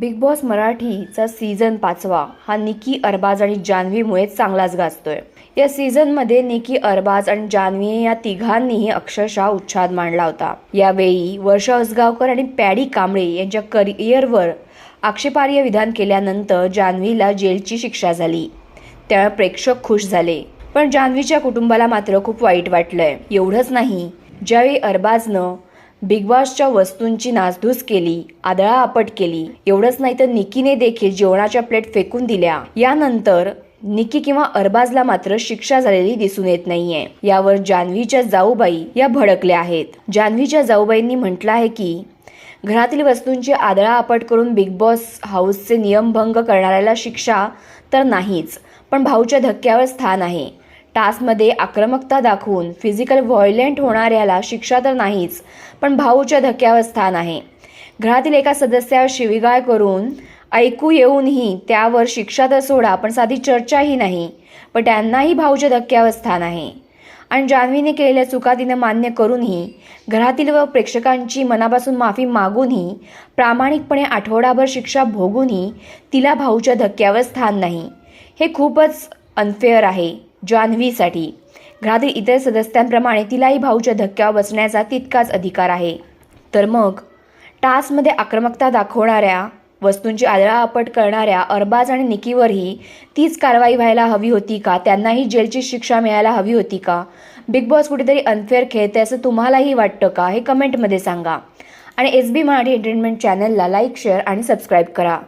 Big boss मराठीचा season पाचवा. हा निकी अरबाज आणि जान्हवीमुळे चांगलाच गाजतोय. या सीझनमध्ये निकी अरबाज आणि जान्हवी या तिघांनीही अक्षरशः उच्छाद मांडला होता. यावेळी वर्षा उसगावकर आणि पॅडी कांबळे यांच्या करिअरवर आक्षेपार्ह विधान केल्यानंतर जान्हवीला जेलची शिक्षा झाली. त्यावेळी प्रेक्षक खुश झाले. पण जान्हवीच्या कुटुंबाला मात्र खूप वाईट वाटलंय. एवढंच नाही. ज्यावेळी अरबाजनं बिग बॉसच्या वस्तूंची नासधूस केली आदळा आपट केली. एवढंच नाही तर निकीने देखील जेवणाच्या प्लेट फेकून दिल्या. यानंतर निकी किंवा अरबाजला मात्र शिक्षा झालेली दिसून येत नाहीये. यावर जान्हवीच्या जाऊबाई या भडकल्या आहेत. जान्हवीच्या जाऊबाईंनी म्हटलं आहे की घरातील वस्तूंची आदळा आपट करून बिग बॉस हाऊसचे नियमभंग करणाऱ्याला शिक्षा तर नाहीच पण भाऊच्या धक्क्यावर स्थान आहे. टास्कमध्ये आक्रमकता दाखवून फिजिकल व्हायलेंट होणाऱ्याला शिक्षा तर नाहीच पण भाऊच्या धक्क्यावर स्थान आहे. घरातील एका सदस्यावर शिवीगाळ करून ऐकू येऊनही त्यावर शिक्षा तर सोडा पण साधी चर्चाही नाही पण त्यांनाही भाऊच्या धक्क्यावर स्थान आहे. आणि जान्हवीने केलेल्या चुका तिनं मान्य करूनही घरातील व प्रेक्षकांची मनापासून माफी मागूनही प्रामाणिकपणे आठवडाभर शिक्षा भोगूनही तिला भाऊच्या धक्क्यावर स्थान नाही. हे खूपच अनफेअर आहे. जान्हवीसाठी घरातील इतर सदस्यांप्रमाणे तिलाही भाऊच्या धक्क्यावर बसण्याचा तितकाच अधिकार आहे. तर मग? टास्कमध्ये आक्रमकता दाखवणाऱ्या वस्तूंची आदळापट करणाऱ्या अरबाज आणि निकीवरही तीच कारवाई व्हायला हवी होती का? त्यांनाही जेलची शिक्षा मिळायला हवी होती का? बिग बॉस कुठेतरी अनफेअर खेळते असं तुम्हालाही वाटतं का? हे कमेंटमध्ये सांगा. आणि एस बी मराठी एंटरटेनमेंट चॅनलला लाईक शेअर आणि सबस्क्राईब करा.